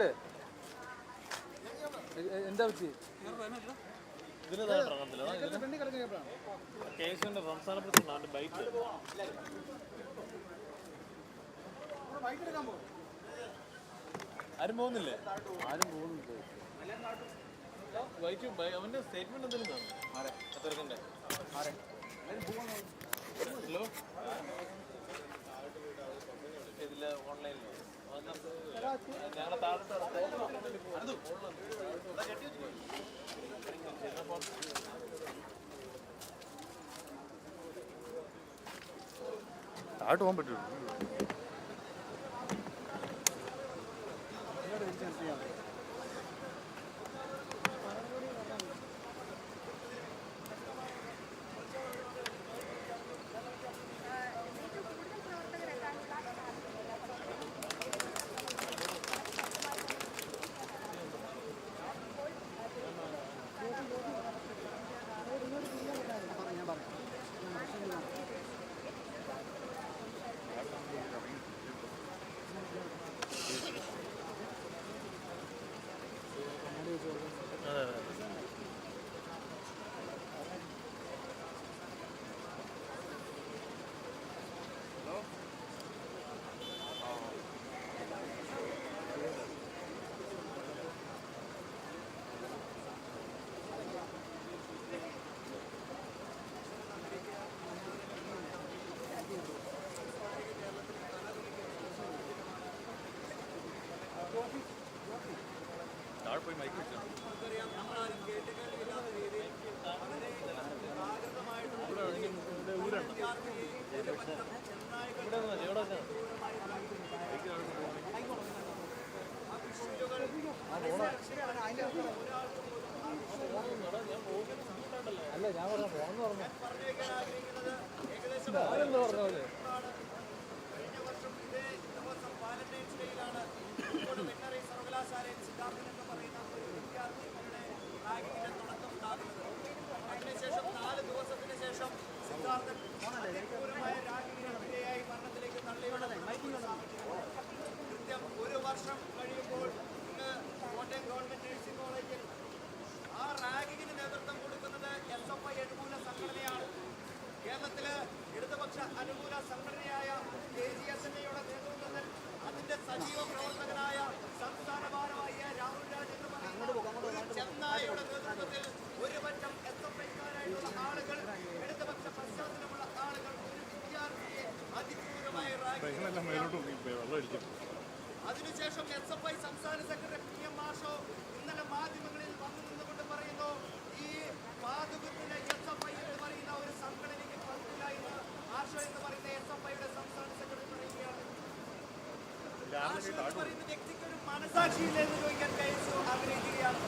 അല്ലേ? എന്താ പറ്റി? ബൈക്ക് ആരും പോകുന്നില്ലേ? ആരും പോകുന്നുണ്ട് ബൈക്ക് അവന്റെ സ്റ്റേറ്റ്മെന്റ് എന്തെങ്കിലും കാണും ഹലോ? ഇതിൽ ഓൺലൈനിലോ താഴോട്ട് പോകാൻ പറ്റുമോ? പോയി മൈക്ക് വെച്ചാൽ ഇവിടെ വന്നാ, ഇവിടെ വന്നാ. അല്ല ഞാൻ പറഞ്ഞ പോന്ന് പറഞ്ഞു ഞാനെന്താ പറഞ്ഞ പോലെ അതിനുശേഷം അതിക്രൂരമായ രാഗിണിയായി മരണത്തിലേക്ക് തള്ളിയുള്ളത് കൃത്യം ഒരു വർഷം കഴിയുമ്പോൾ ഇന്ന് ഗവൺമെന്റ് കോളേജിൽ ആ റാഗിങ്ങിന് നേതൃത്വം കൊടുക്കുന്നത് എസ് എഫ് സംഘടനയാണ് കേരളത്തിൽ ഇടതുപക്ഷ അനുകൂല സംഘടനയായ കെ ജി എസ് എൻ ഐയുടെ നേതൃത്വത്തിൽ അതിന്റെ സജീവ പ്രവർത്തകനായ സംസ്ഥാന ഭാരവാഹിയ രാഹുൽ രാജ് എന്ന് പറയുന്ന ഒരു ചെന്നായയുടെ നേതൃത്വത്തിൽ ഒരു പറ്റം എസ് എഫ് ഐക്കാരായിട്ടുള്ള ആളുകൾ ഇടതുപക്ഷ പശ്ചാത്തലമുള്ള ആളുകൾ ഒരു വിദ്യാർത്ഥിയെ അതിക്രൂരമായി റാഗിങ് അതിനുശേഷം എസ് എഫ് ഐ സംസ്ഥാന സെക്രട്ടറി പി എം മാഷോ ഇന്നലെ മാധ്യമങ്ങളിൽ വന്നു നിന്നുകൊണ്ട് പറയുന്നു ഈ പാതുകത്തിന് എസ് എഫ് ഐ എന്ന് പറയുന്ന ഒരു സംഘടനയ്ക്ക് പങ്കില്ല എന്ന് ആഷോ എന്ന് പറയുന്ന എസ് എഫ് ഐയുടെ സംസ്ഥാന സെക്രട്ടറി പറയുകയാണ് ആഷോ എന്ന് പറയുന്ന വ്യക്തിക്ക് ഒരു മനസാക്ഷിയില്ല എന്ന് ചോദിക്കാൻ കഴിച്ചു ആഗ്രഹിക്കുകയാണ്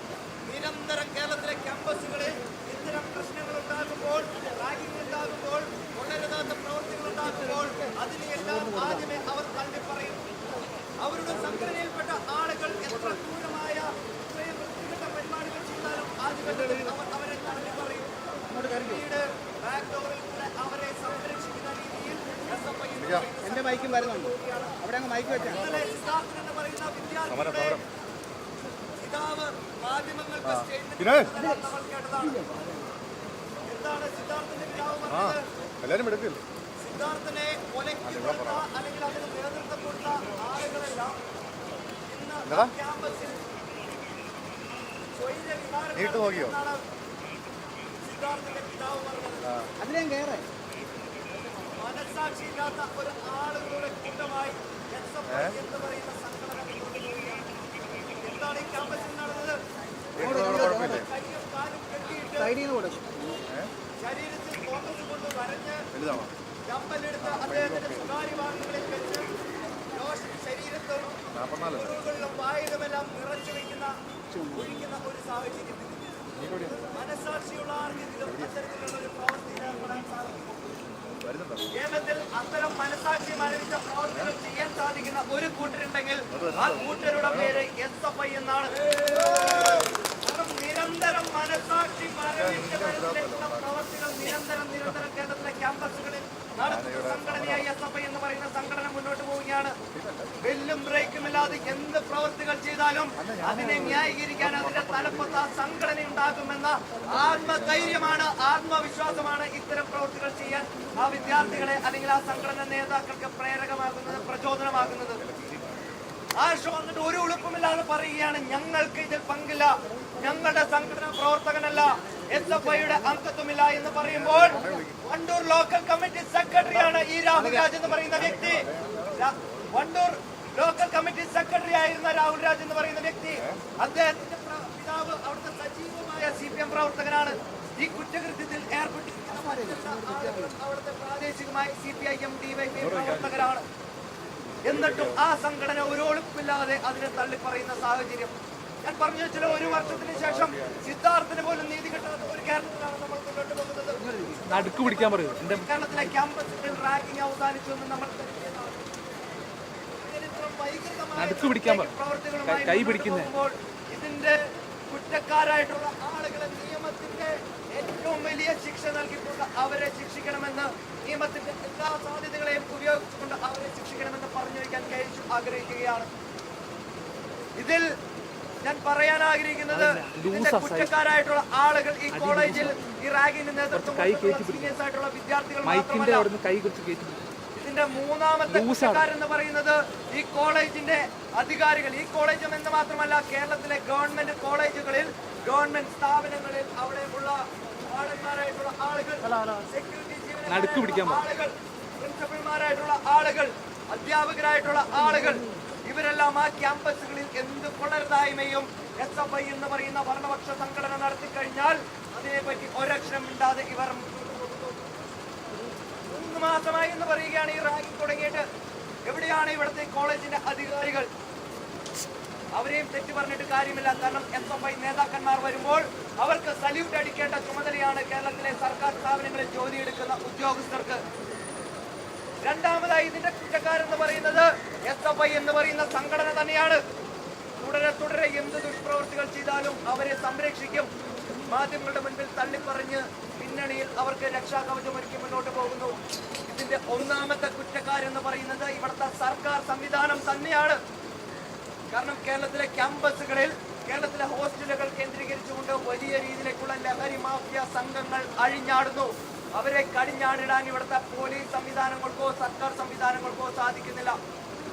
നിരന്തരം കേരളത്തിലെ ക്യാമ്പസുകളിൽ ഇത്തരം പ്രശ്നങ്ങൾ ഉണ്ടാകുമ്പോൾ റാഗിംഗ് ഉണ്ടാകുമ്പോൾ തുടരുതാത്ത പ്രവർത്തികൾ ഉണ്ടാകുമ്പോൾ അതിനെയെല്ലാം ആദ്യമേ അവർ തള്ളി പറയും അവരുടെ സംഘടനയിൽപ്പെട്ട ആളുകൾ എത്ര ക്രൂരമായ ഇത്രയും വൃത്തികെട്ട പരിപാടികൾ ചെയ്താലും ആദ്യമേ അവർ അവരെ തള്ളി പറയും പിന്നീട് ബാക്ക് ഡോറിൽ കൂടെ അവരെ സംരക്ഷിക്കുന്ന രീതിയിൽ എസ് എഫ് മൈക്കും വരുന്നുണ്ട്. അവിടെ അങ്ങ് മൈക്ക് വെച്ചാൽ എല്ലാരും എടുക്കില്ല സിദ്ധാർത്ഥനെ കൊലയ്ക്ക് അല്ലെങ്കിൽ അതിന് നേതൃത്വം കൊടുത്ത ആളുകളെല്ലാം ഇന്ന് ആ ക്യാമ്പസിൽ സ്വൈര നീട്ട് നോക്കിയോ? സിദ്ധാർത്ഥന്റെ പിതാവ് പറഞ്ഞത്. അതിലേം കയറേ മനസാക്ഷിയില്ലാത്ത ഒരു ആളുകളുടെ കൂട്ടമായി എന്ന് പറയുന്ന സംഘടന എന്താണ് ഈ ക്യാമ്പസിൽ നടന്നത്? കയ്യും കാലും കെട്ടിയിട്ട് ശരീരത്തിൽ ഫോക്കസ് കൊണ്ട് വരഞ്ഞ് വലുതാണോ? കമ്പലെടുത്ത് അദ്ദേഹത്തിന്റെ സ്വകാര്യ ഭാഗങ്ങളിൽ വെച്ച് ശരീരത്തും മുറിവുകളിലും വായിലുമെല്ലാം നിറച്ചു വയ്ക്കുന്ന ഒഴിക്കുന്ന ഒരു സാഹചര്യം. മനസാക്ഷിയുള്ള ആർക്കെങ്കിലും അത്തരത്തിലുള്ള ഒരു പ്രവർത്തിയിൽ ഏർപ്പെടാൻ സാധിക്കും കേരളത്തിൽ അത്തരം മനസാക്ഷി മരവിച്ച പ്രവർത്തനം ഒരു കൂട്ടരുണ്ടെങ്കിൽ ആ കൂട്ടരുടെ പേര് എസ് എഫ് ഐ നിരന്തരം മനസാക്ഷി മരവിച്ച പ്രവർത്തികൾ നിരന്തരം നിരന്തരം കേരളത്തിലെ ക്യാമ്പസുകളിൽ നടത്തുന്ന സംഘടനയായി എസ് എഫ് ഐ എന്ന് പറയുന്ന സംഘടന മുന്നോട്ട് പോവുകയാണ്. വെല്ലും ബ്രേക്കും ഇല്ലാതെ എന്ത് പ്രവൃത്തികൾ ചെയ്താലും അതിനെ ന്യായീകരിക്കാൻ അതിന്റെ തലപ്പത്ത് ആ സംഘടന ഉണ്ടാകുമെന്ന ആത്മധൈര്യമാണ് ആത്മവിശ്വാസമാണ് ഇത്തരം പ്രവൃത്തികൾ ചെയ്യാൻ ആ വിദ്യാർത്ഥികളെ അല്ലെങ്കിൽ ആ സംഘടന നേതാക്കൾക്ക് പ്രേരകമാകുന്നത് പ്രചോദനമാകുന്നത്. ആഷോ എന്നിട്ട് ഒരു ഉളുപ്പമില്ലാതെ പറയുകയാണ് ഞങ്ങൾക്ക് ഇതിൽ പങ്കില്ല. ഞങ്ങളുടെ സംഘടന പ്രവർത്തകനല്ല. എസ് എഫ് ഐയുടെ അംഗത്വമില്ല എന്ന് പറയുമ്പോൾ വണ്ടൂർ ലോക്കൽ കമ്മിറ്റി സെക്രട്ടറിയാണ് ഈ രാഹുൽ രാജ് എന്ന് പറയുന്ന വ്യക്തി. വണ്ടൂർ ലോക്കൽ കമ്മിറ്റി സെക്രട്ടറി ആയിരുന്ന രാഹുൽ രാജ് എന്ന് പറയുന്ന വ്യക്തി. അദ്ദേഹത്തിന്റെ പിതാവ് അവിടുത്തെ സജീവമായ സി പി എം പ്രവർത്തകനാണ്. ഈ കുറ്റകൃത്യത്തിൽ അവിടുത്തെ പ്രാദേശികമായ C P I M DYFI പ്രവർത്തകരാണ്. എന്നിട്ടും ആ സംഘടന ഒരു ഒളിപ്പില്ലാതെ അതിനെ തള്ളിപ്പറയുന്ന സാഹചര്യം ഞാൻ പറഞ്ഞു വെച്ചാൽ ഒരു വർഷത്തിന് ശേഷം സിദ്ധാർത്ഥിന് പോലും നീതി കിട്ടാത്ത ഒരു കേരളത്തിലാണ് നമ്മൾ മുന്നോട്ട് പോകുന്നത് നടുക്ക് പിടിക്കാൻ പറയൂ എന്റെ കേരളത്തിലെ ക്യാമ്പസിൽ റാങ്കിങ് അവസാനിച്ചു എന്ന് നമ്മൾ നടുക്ക് പിടിക്കാൻ. കൈ പിടിക്കുന്നേ. ഇതിന്റെ കുറ്റക്കാരായിട്ടുള്ള ആളുകളെ നിയമത്തിന്റെ ഏറ്റവും വലിയ ശിക്ഷ നൽകിക്കൊണ്ട് അവരെ ശിക്ഷിക്കണമെന്ന് നിയമത്തിന്റെ എല്ലാ സാധ്യതകളെയും ഉപയോഗിച്ചുകൊണ്ട് അവരെ ശിക്ഷിക്കണമെന്ന് പറഞ്ഞു വയ്ക്കാൻ കഴിച്ചു ആഗ്രഹിക്കുകയാണ് ഇതിൽ ഞാൻ പറയാൻ ആഗ്രഹിക്കുന്നത് ഇതിന്റെ കുറ്റക്കാരായിട്ടുള്ള ആളുകൾ ഈ കോളേജിൽ ഈ റാഗിന് നേതൃത്വം seniors ആയിട്ടുള്ള വിദ്യാർത്ഥികൾ മൈക്കിന്റെ മാത്രമല്ല അവിടെ നിന്ന് കൈ കുറച്ച് ഇതിന്റെ മൂന്നാമത്തെ കുറ്റക്കാരെന്ന് പറയുന്നത് ഈ കോളേജിന്റെ അധികാരികൾ. ഈ കോളേജ് എന്ന് മാത്രമല്ല കേരളത്തിലെ ഗവൺമെന്റ് കോളേജുകളിൽ ഗവൺമെന്റ് സ്ഥാപനങ്ങളിൽ അവിടെയുള്ള വാർഡന്മാരായിട്ടുള്ള ആളുകൾ സെക്യൂരിറ്റി. ആളുകൾ പ്രിൻസിപ്പൽമാരായിട്ടുള്ള ആളുകൾ അധ്യാപകരായിട്ടുള്ള ആളുകൾ ഇവരെല്ലാം ആ ക്യാമ്പസുകളിൽ എന്ത് കൊള്ളരുതായ്മയും എസ് എഫ് ഐ എന്ന് പറയുന്ന ഭരണപക്ഷ സംഘടന നടത്തി കഴിഞ്ഞാൽ അതിനെപ്പറ്റി ഒരക്ഷരം മിണ്ടാതെ ഇവർ മൂന്ന് മാസമായി എന്ന് പറയുകയാണ് ഈ റാങ്കിങ് തുടങ്ങിയിട്ട്. എവിടെയാണ് ഇവിടുത്തെ കോളേജിന്റെ അധികാരികൾ? അവരെയും തെറ്റ് പറഞ്ഞിട്ട് കാര്യമില്ല. കാരണം എസ് എഫ് ഐ നേതാക്കന്മാർ വരുമ്പോൾ അവർക്ക് സല്യൂട്ട് അടിക്കേണ്ട ചുമതലയാണ് കേരളത്തിലെ സർക്കാർ സ്ഥാപനങ്ങളിൽ ജോലിയെടുക്കുന്ന ഉദ്യോഗസ്ഥർക്ക്. രണ്ടാമതായി ഇതിന്റെ കുറ്റക്കാരെന്ന് പറയുന്നത് എസ് എഫ് ഐ എന്ന് പറയുന്ന സംഘടന തന്നെയാണ്. തുടരെ തുടരെ എന്ത് ദുഷ്പ്രവർത്തികൾ ചെയ്താലും അവരെ സംരക്ഷിക്കും. മാധ്യമങ്ങളുടെ മുൻപിൽ തള്ളിപ്പറഞ്ഞ് പിന്നണിയിൽ അവർക്ക് രക്ഷാകവചമൊരുക്കി മുന്നോട്ട് പോകുന്നു. ഇതിന്റെ ഒന്നാമത്തെ കുറ്റക്കാരെന്ന് പറയുന്നത് ഇവിടുത്തെ സർക്കാർ സംവിധാനം തന്നെയാണ്. കാരണം കേരളത്തിലെ ക്യാമ്പസുകളിൽ കേരളത്തിലെ ഹോസ്റ്റലുകൾ കേന്ദ്രീകരിച്ചുകൊണ്ട് വലിയ രീതിയിലേക്കുള്ള ലഹരി മാഫിയ സംഘങ്ങൾ അഴിഞ്ഞാടുന്നു. അവരെ കടിഞ്ഞാടിടാൻ ഇവിടുത്തെ പോലീസ് സംവിധാനങ്ങൾക്കോ സർക്കാർ സംവിധാനങ്ങൾക്കോ സാധിക്കുന്നില്ല.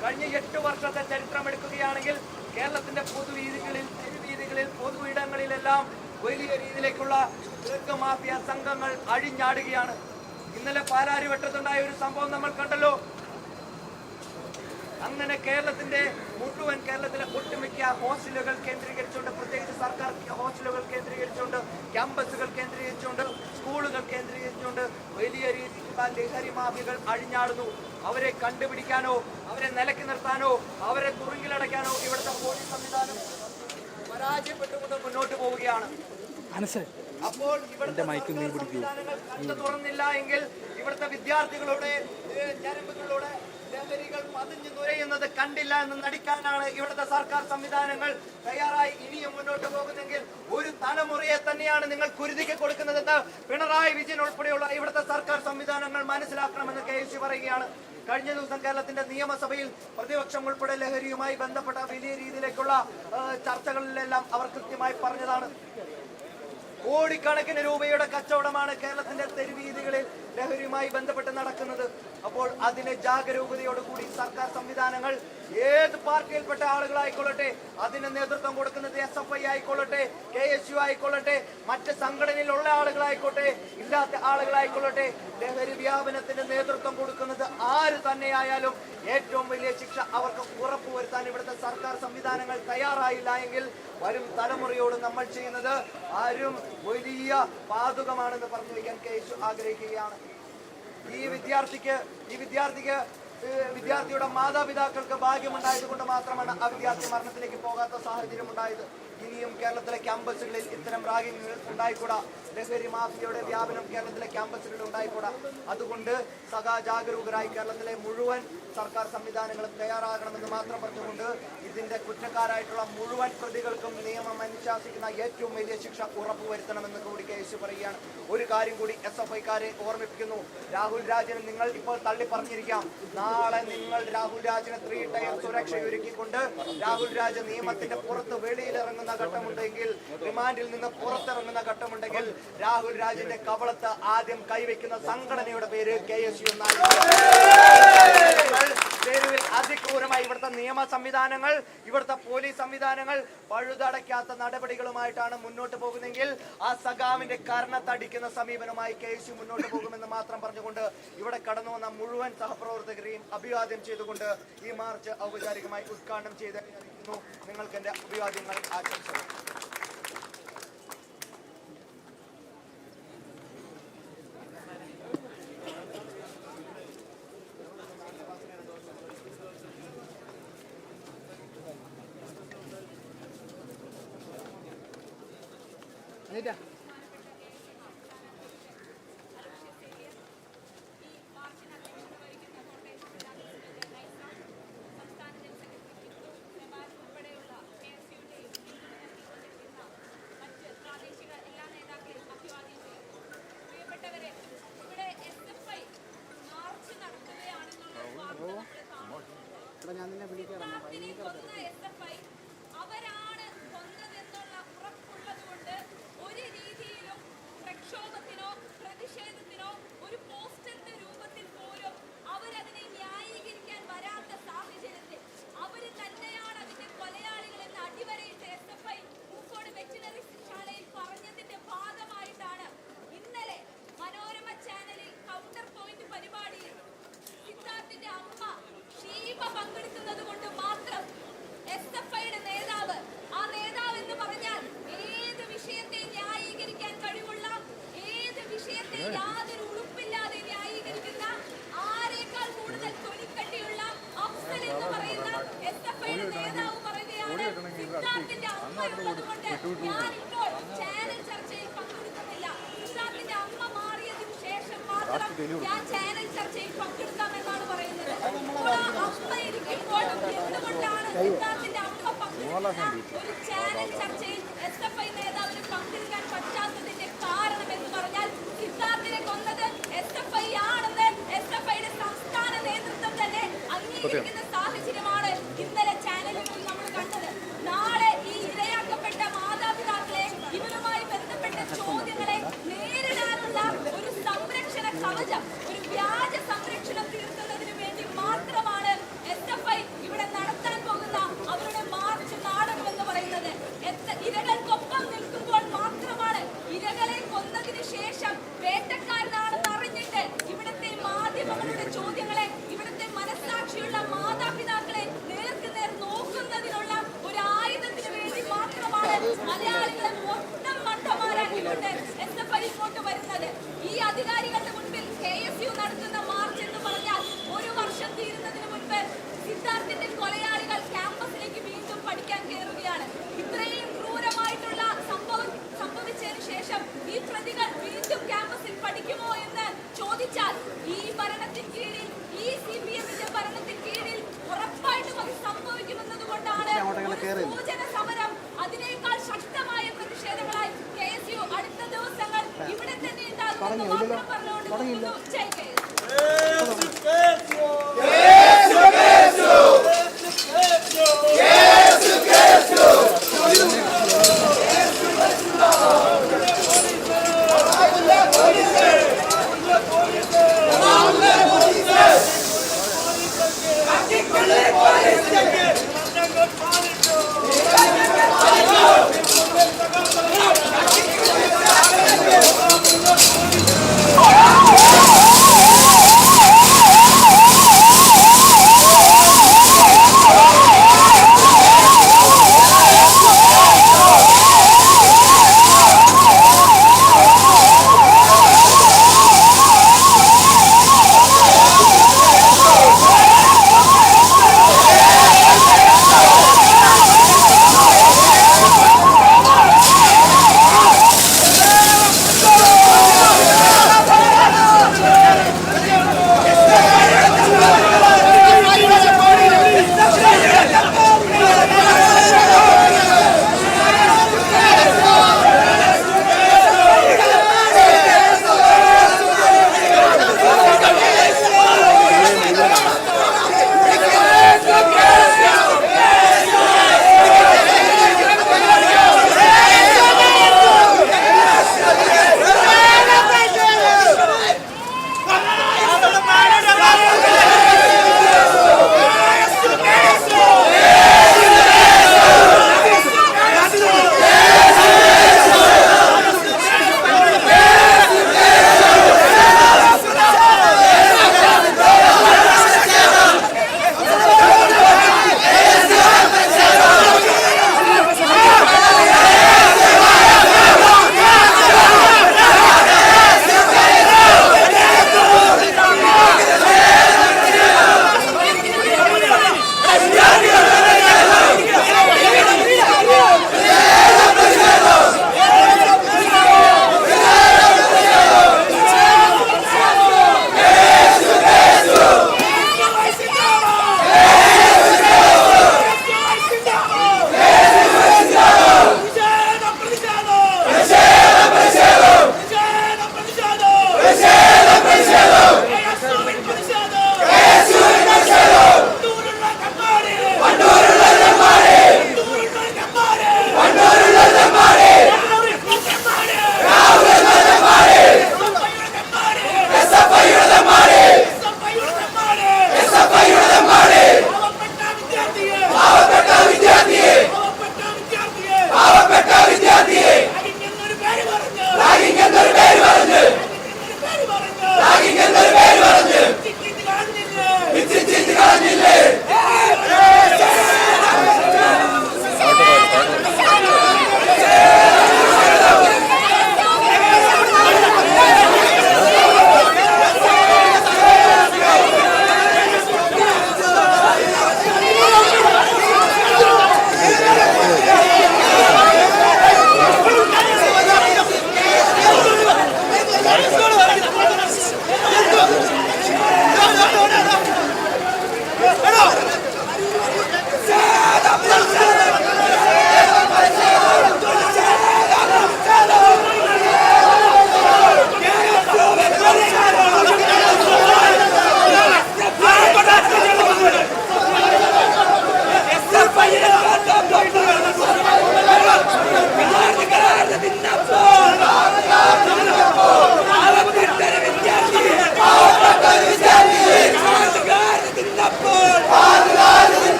കഴിഞ്ഞ എട്ട് വർഷത്തെ ചരിത്രം എടുക്കുകയാണെങ്കിൽ കേരളത്തിന്റെ പൊതുവീതികളിൽ തെരുവീതികളിൽ പൊതു ഇടങ്ങളിലെല്ലാം വലിയ രീതിയിലേക്കുള്ള ഡ്രഗ് മാഫിയ സംഘങ്ങൾ അഴിഞ്ഞാടുകയാണ്. ഇന്നലെ പാലാരിവട്ടത്തുണ്ടായ ഒരു സംഭവം നമ്മൾ കണ്ടല്ലോ. അങ്ങനെ കേരളത്തിന്റെ മുഴുവൻ കേരളത്തിലെ ഒട്ടുമിക്ക ഹോസ്റ്റലുകൾ കേന്ദ്രീകരിച്ചുകൊണ്ട് പ്രത്യേകിച്ച് സർക്കാർ ഹോസ്റ്റലുകൾ കേന്ദ്രീകരിച്ചുകൊണ്ട് ക്യാമ്പസുകൾ കേന്ദ്രീകരിച്ചുകൊണ്ട് സ്കൂളുകൾ കേന്ദ്രീകരിച്ചുകൊണ്ട് വലിയ രീതിയിലുള്ള ലഹരി മാഫികൾ അഴിഞ്ഞാടുന്നു. അവരെ കണ്ടുപിടിക്കാനോ അവരെ നിലക്കി നിർത്താനോ അവരെ തുറുങ്കിലടയ്ക്കാനോ ഇവിടുത്തെ പോലീസ് സംവിധാനം പരാജയപ്പെട്ടുകൊണ്ട് മുന്നോട്ട് പോവുകയാണ്. അപ്പോൾ ഇവിടുത്തെ സർക്കാർ സംവിധാനങ്ങൾ കണ്ടു തുറന്നില്ല എങ്കിൽ ഇവിടുത്തെ വിദ്യാർത്ഥികളുടെ ഞരമ്പുകളിലൂടെ ലഹരികൾ പതിഞ്ഞു നുരയുന്നത് കണ്ടില്ല എന്ന് നടിക്കാനാണ് ഇവിടുത്തെ സർക്കാർ സംവിധാനങ്ങൾ തയ്യാറായി ഇനിയും മുന്നോട്ട് പോകുന്നെങ്കിൽ ഒരു തലമുറയെ തന്നെയാണ് നിങ്ങൾ കുരുതിക്ക് കൊടുക്കുന്നതെന്ന് പിണറായി വിജയൻ ഉൾപ്പെടെയുള്ള ഇവിടുത്തെ സർക്കാർ സംവിധാനങ്ങൾ മനസ്സിലാക്കണമെന്ന് കെ എസ് പറയുകയാണ്. കഴിഞ്ഞ ദിവസം കേരളത്തിന്റെ നിയമസഭയിൽ പ്രതിപക്ഷം ഉൾപ്പെടെ ലഹരിയുമായി ബന്ധപ്പെട്ട വലിയ രീതിയിലേക്കുള്ള ചർച്ചകളിലെല്ലാം അവർ കൃത്യമായി പറഞ്ഞതാണ്. കോടിക്കണക്കിന് രൂപയുടെ കച്ചവടമാണ് കേരളത്തിന്റെ തെരുവീതികളിൽ ലഹരിയുമായി ബന്ധപ്പെട്ട് നടക്കുന്നത്. അപ്പോൾ അതിനെ ജാഗരൂകതയോടുകൂടി സർക്കാർ സംവിധാനങ്ങൾ ഏത് പാർട്ടിയിൽപ്പെട്ട ആളുകളായിക്കൊള്ളട്ടെ അതിന് നേതൃത്വം കൊടുക്കുന്നത് എസ് എഫ് ഐ ആയിക്കൊള്ളട്ടെ കെ എസ് യു ആയിക്കൊള്ളട്ടെ മറ്റ് സംഘടനയിലുള്ള ആളുകളായിക്കോട്ടെ ഇല്ലാത്ത ആളുകളായിക്കൊള്ളട്ടെ ലഹരി വ്യാപനത്തിന് നേതൃത്വം കൊടുക്കുന്നത് ആര് തന്നെയായാലും ഏറ്റവും വലിയ ശിക്ഷ അവർക്ക് ഉറപ്പുവരുത്താൻ ഇവിടുത്തെ സർക്കാർ സംവിധാനങ്ങൾ തയ്യാറായില്ല എങ്കിൽ വരും തലമുറയോട് നമ്മൾ ചെയ്യുന്നത് ആരും വലിയ പാതുകമാണെന്ന് പറഞ്ഞു വയ്ക്കാൻ കേശു ആഗ്രഹിക്കുകയാണ്. ഈ വിദ്യാർത്ഥിക്ക് ഈ വിദ്യാർത്ഥിക്ക് വിദ്യാർത്ഥിയുടെ മാതാപിതാക്കൾക്ക് ഭാഗ്യമുണ്ടായത് കൊണ്ട് മാത്രമാണ് ആ വിദ്യാർത്ഥി മരണത്തിലേക്ക് പോകാത്ത സാഹചര്യം ഉണ്ടായത്. ഇനിയും കേരളത്തിലെ ക്യാമ്പസുകളിൽ ഇത്തരം റാഗിംഗ് ഉണ്ടായിക്കൂടാ. ലഹരി മാഫിയയുടെ വ്യാപനം കേരളത്തിലെ ക്യാമ്പസുകളിൽ ഉണ്ടായിക്കൂടാ. അതുകൊണ്ട് സദാ ജാഗരൂകരായി കേരളത്തിലെ മുഴുവൻ സർക്കാർ സംവിധാനങ്ങളും തയ്യാറാകണമെന്ന് മാത്രം പറഞ്ഞുകൊണ്ട് ഇതിന്റെ കുറ്റക്കാരായിട്ടുള്ള മുഴുവൻ പ്രതികൾക്കും നിയമം അനുശാസിക്കുന്ന ഏറ്റവും വലിയ ശിക്ഷ ഉറപ്പുവരുത്തണമെന്ന് കൂടി കേസ് പറയുകയാണ്. ഒരു കാര്യം കൂടി എസ് എഫ് ഐക്കാരെ ഓർമ്മിപ്പിക്കുന്നു. രാഹുൽ രാജിനെ നിങ്ങൾ ഇപ്പോൾ തള്ളി പറഞ്ഞിരിക്കാം നാളെ നിങ്ങൾ രാഹുൽ രാജിനെ ത്രീ ടയർ സുരക്ഷ ഒരുക്കിക്കൊണ്ട് രാഹുൽ രാജ് നിയമത്തിന്റെ പുറത്ത് വെളിയിലിറങ്ങുന്ന ഘട്ടമുണ്ടെങ്കിൽ റിമാൻഡിൽ നിന്ന് പുറത്തിറങ്ങുന്ന ഘട്ടമുണ്ടെങ്കിൽ രാഹുൽ രാജിന്റെ കവളത്ത് ആദ്യം കൈവയ്ക്കുന്ന സംഘടനയുടെ പേര് കെ എസ് യു തെരുവിൽ അതിക്രൂരമായി ഇവിടുത്തെ നിയമ സംവിധാനങ്ങൾ ഇവിടുത്തെ പോലീസ് സംവിധാനങ്ങൾ പഴുതടയ്ക്കാത്ത നടപടികളുമായിട്ടാണ് മുന്നോട്ട് പോകുന്നതെങ്കിൽ ആ സഖാവിന്റെ കർണത്തടിക്കുന്ന സമീപനമായി കെ മുന്നോട്ട് പോകുമെന്ന് മാത്രം പറഞ്ഞുകൊണ്ട് ഇവിടെ കടന്നു വന്ന മുഴുവൻ സഹപ്രവർത്തകരെയും അഭിവാദ്യം ചെയ്തുകൊണ്ട് ഈ മാർച്ച് ഔപചാരികമായി ഉദ്ഘാടനം ചെയ്ത് നിങ്ങൾക്ക് എന്റെ അഭിവാദ്യങ്ങൾ ആശംസകൾ 给点不对。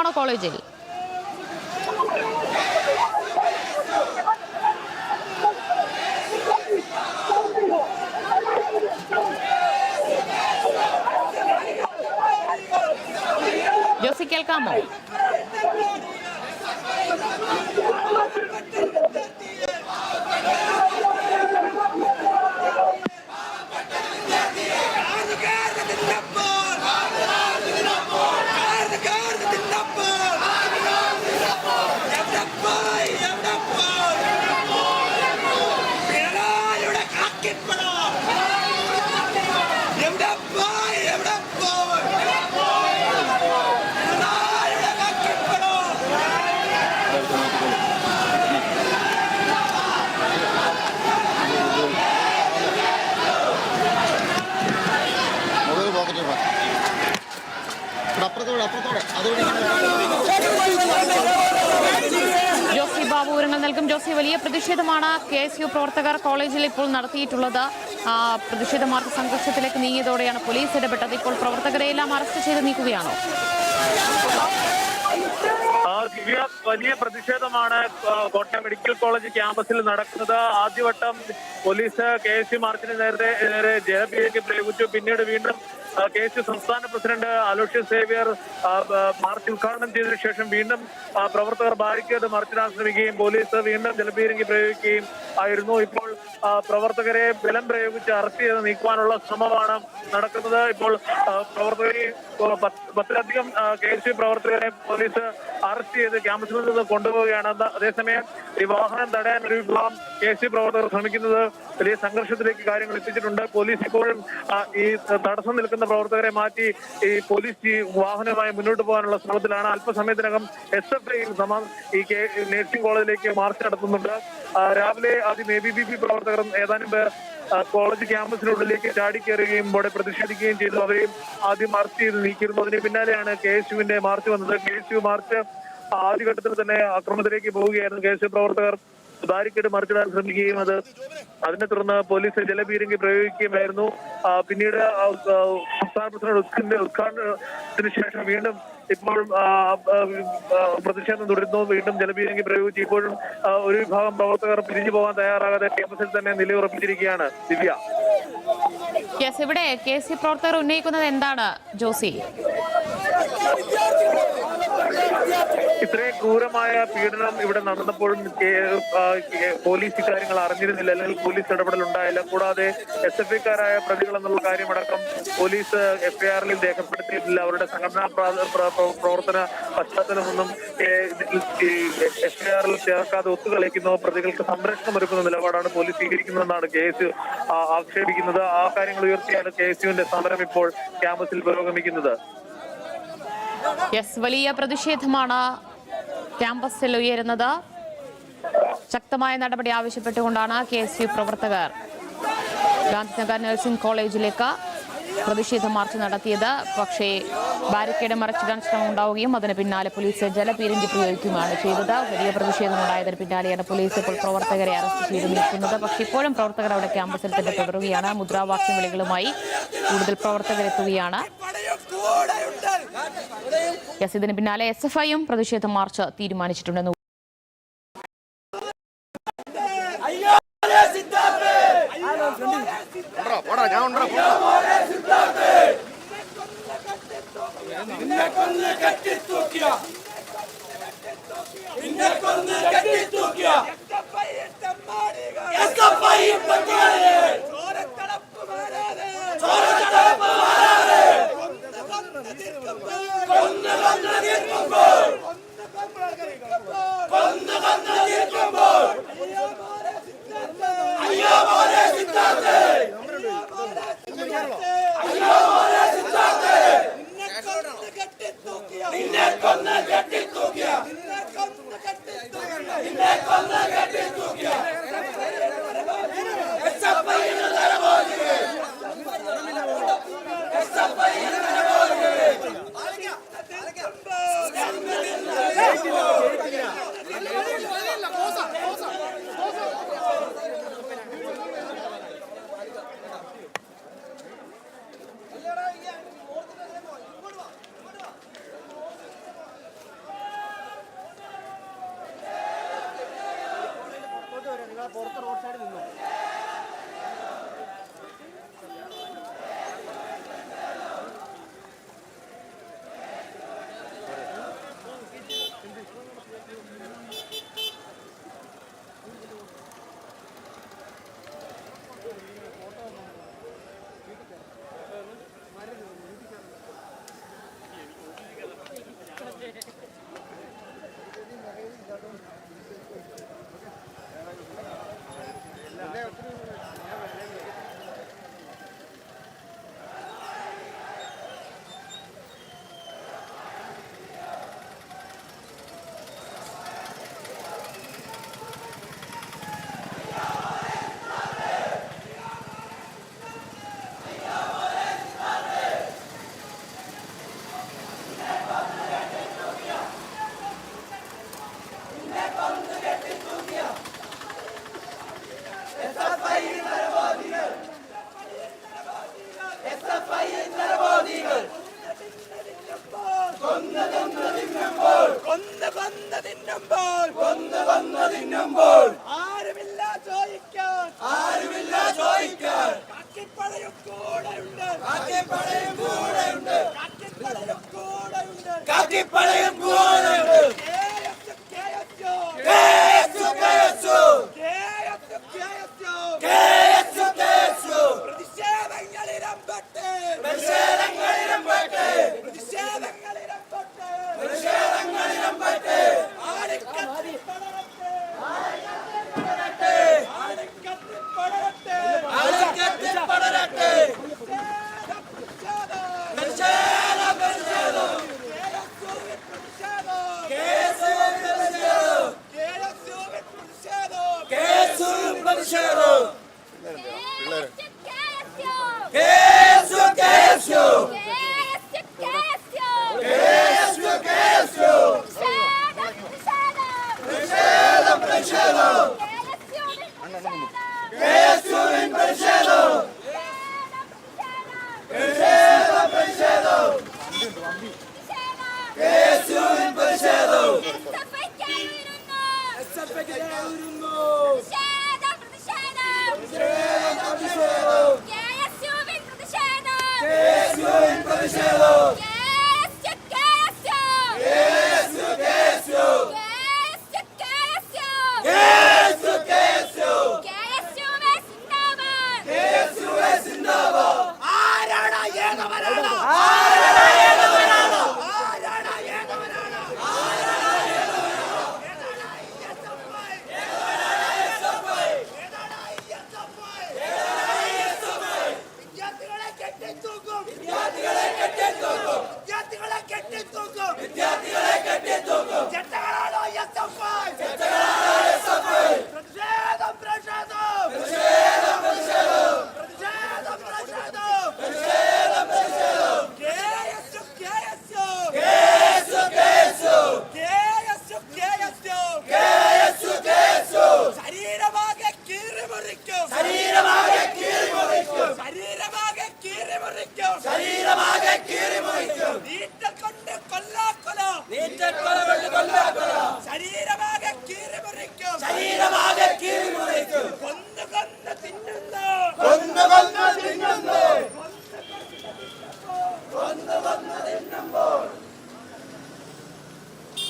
പ്രതിഷേധമാണോ കോളേജിൽ. ജോസി കേൾക്കാമോ? ജോസി ബാബു വിവരങ്ങൾ നൽകും. ജോസി വലിയ പ്രതിഷേധമാണ് കെ എസ് യു പ്രവർത്തകർ കോളേജിൽ ഇപ്പോൾ നടത്തിയിട്ടുള്ളത്. ആ, പ്രതിഷേധ മാർഗ സംഘർഷത്തിലേക്ക് നീങ്ങിയതോടെയാണ് പോലീസ് ഇടപെട്ടത്. ഇപ്പോൾ പ്രവർത്തകരെ എല്ലാം അറസ്റ്റ് ചെയ്ത് നീക്കുകയാണോ? ആ, ദിവ്യ വലിയ പ്രതിഷേധമാണ് കോട്ടയം മെഡിക്കൽ കോളേജ് ക്യാമ്പസിൽ നടക്കുന്നത്. ആദ്യവട്ടം പോലീസ് കെ എസ് യു മാർച്ചിന് നേരത്തെ നേരെ ജലപീരയ്ക്ക് പ്രയോഗിച്ചു പിന്നീട് വീണ്ടും കെ എസ് യു സംസ്ഥാന പ്രസിഡന്റ് അലോഷ്യ സേവ്യർ മാർച്ച് ഉദ്ഘാടനം ചെയ്തതിനു ശേഷം വീണ്ടും പ്രവർത്തകർ ബാരിക്കേഡ് മാർച്ചിടാൻ ശ്രമിക്കുകയും പോലീസ് വീണ്ടും ജലപീരങ്കി പ്രയോഗിക്കുകയും ആയിരുന്നു. ഇപ്പോൾ പ്രവർത്തകരെ ബലം പ്രയോഗിച്ച് അറസ്റ്റ് ചെയ്ത് നീക്കുവാനുള്ള ശ്രമമാണ് നടക്കുന്നത്. ഇപ്പോൾ പ്രവർത്തകരെ പത്തിലധികം കെ എസ് യു പ്രവർത്തകരെ പോലീസ് അറസ്റ്റ് ചെയ്ത് ക്യാമ്പസിൽ നിന്ന് കൊണ്ടുപോവുകയാണ്. അതേസമയം ഈ വാഹനം തടയാൻ ഒരു വിഭാഗം കെ എസ് യു പ്രവർത്തകർ ശ്രമിക്കുന്നത് വലിയ സംഘർഷത്തിലേക്ക് കാര്യങ്ങൾ എത്തിച്ചിട്ടുണ്ട്. പോലീസ് ഇപ്പോഴും ഈ തടസ്സം നിൽക്കുന്ന പ്രവർത്തകരെ മാറ്റി ഈ പോലീസ് വാഹനമായി മുന്നോട്ട് പോകാനുള്ള ശ്രമത്തിലാണ്. അല്പസമയത്തിനകം എസ് എഫ് ഐ ഈ നേഴ്സിംഗ് കോളേജിലേക്ക് മാർച്ച് നടത്തുന്നുണ്ട്. രാവിലെ ആദ്യം എ ബി ബി പി പ്രവർത്തകർ ഏതാനും പേർ കോളേജ് ക്യാമ്പസിനുള്ളിലേക്ക് ചാടിക്കയറുകയും ഇവിടെ പ്രതിഷേധിക്കുകയും ചെയ്തു. അവരെയും ആദ്യം മാർച്ച് ചെയ്ത് നീക്കിയിരുന്നു. അതിന് പിന്നാലെയാണ് കെ എസ് യുവിന്റെ മാർച്ച് വന്നത്. കെ എസ് യു മാർച്ച് ആദ്യഘട്ടത്തിൽ തന്നെ അക്രമത്തിലേക്ക് പോവുകയായിരുന്നു കെ എസ് യു പ്രവർത്തകർ. ബാരിക്കേഡ് മറിച്ചിടാൻ ശ്രമിക്കുകയും അത് അതിനെ തുടർന്ന് പോലീസ് ജലപീരങ്കി പ്രയോഗിക്കുകയുമായിരുന്നു. പിന്നീട് സംസ്ഥാന പ്രസിഡന്റ് ഉദ്ഘാടന ഉദ്ഘാടനത്തിന് ശേഷം വീണ്ടും ആ, പ്രതിഷേധം തുടരുന്നു. വീണ്ടും ജലപീരങ്കി പ്രയോഗിച്ച് ഇപ്പോഴും ഒരു വിഭാഗം പ്രവർത്തകർ പിരിഞ്ഞു പോകാൻ തയ്യാറാകാതെ ക്യാമ്പസിൽ തന്നെ നിലയുറപ്പിച്ചിരിക്കുകയാണ് ദിവ്യ. യെസ് ഇവിടെ കെ സി പ്രവർത്തകർ ഉന്നയിക്കുന്നത് എന്താണ് ജോസി? ഇത്രയും ക്രൂരമായ പീഡനം ഇവിടെ നടന്നപ്പോഴും പോലീസ് ഇക്കാര്യങ്ങൾ അറിഞ്ഞിരുന്നില്ല. അല്ലെങ്കിൽ പോലീസ് ഇടപെടൽ ഉണ്ടായില്ല. കൂടാതെ എസ് എഫ് ഐക്കാരായ പ്രതികൾ എന്നുള്ള കാര്യമടക്കം പോലീസ് എഫ്ഐആറിൽ രേഖപ്പെടുത്തിയിട്ടില്ല. അവരുടെ സംഘടനാ പ്രവർത്തന പശ്ചാത്തലമൊന്നും എഫ്ഐആറിൽ ചേർക്കാതെ ഒത്തുകളിക്കുന്ന. പ്രതികൾക്ക് സംരക്ഷണം ഒരുക്കുന്ന നിലപാടാണ് പോലീസ് സ്വീകരിക്കുന്നതെന്നാണ് കെ എസ് ആക്ഷേപിക്കുന്നത്. ആ കാര്യങ്ങൾ ഉയർത്തിയാണ് കെ എസ് യുവിന്റെ സമരം ഇപ്പോൾ ക്യാമ്പസിൽ പുരോഗമിക്കുന്നത്. യെസ് വലിയ പ്രതിഷേധമാണ് ക്യാമ്പസിൽ ഉയരുന്നത്. ശക്തമായ നടപടി ആവശ്യപ്പെട്ടുകൊണ്ടാണ് കെ എസ് യു പ്രവർത്തകർ ഗാന്ധിനഗർ നഴ്സിംഗ് കോളേജിലേക്ക് പ്രതിഷേധ മാർച്ച് നടത്തിയത്. പക്ഷേ ബാരിക്കേഡ് മറച്ചിടാൻ ശ്രമം ഉണ്ടാവുകയും അതിന് പിന്നാലെ പോലീസ് ജലപീരങ്കി പ്രയോഗിക്കുകയാണ് ചെയ്തത്. വലിയ പ്രതിഷേധമുണ്ടായതിന് പിന്നാലെയാണ് പോലീസ് ഇപ്പോൾ പ്രവർത്തകരെ അറസ്റ്റ് ചെയ്ത് നിൽക്കുന്നത്. പക്ഷേ ഇപ്പോഴും പ്രവർത്തകർ അവിടെ ക്യാമ്പസിൽ തന്നെ തുടരുകയാണ്. മുദ്രാവാക്യം വിളികളുമായി കൂടുതൽ പ്രവർത്തകരെത്തുകയാണ്. യെസ് പിന്നാലെ എസ് എഫ് ഐയും പ്രതിഷേധ മാർച്ച് തീരുമാനിച്ചിട്ടുണ്ടെന്ന്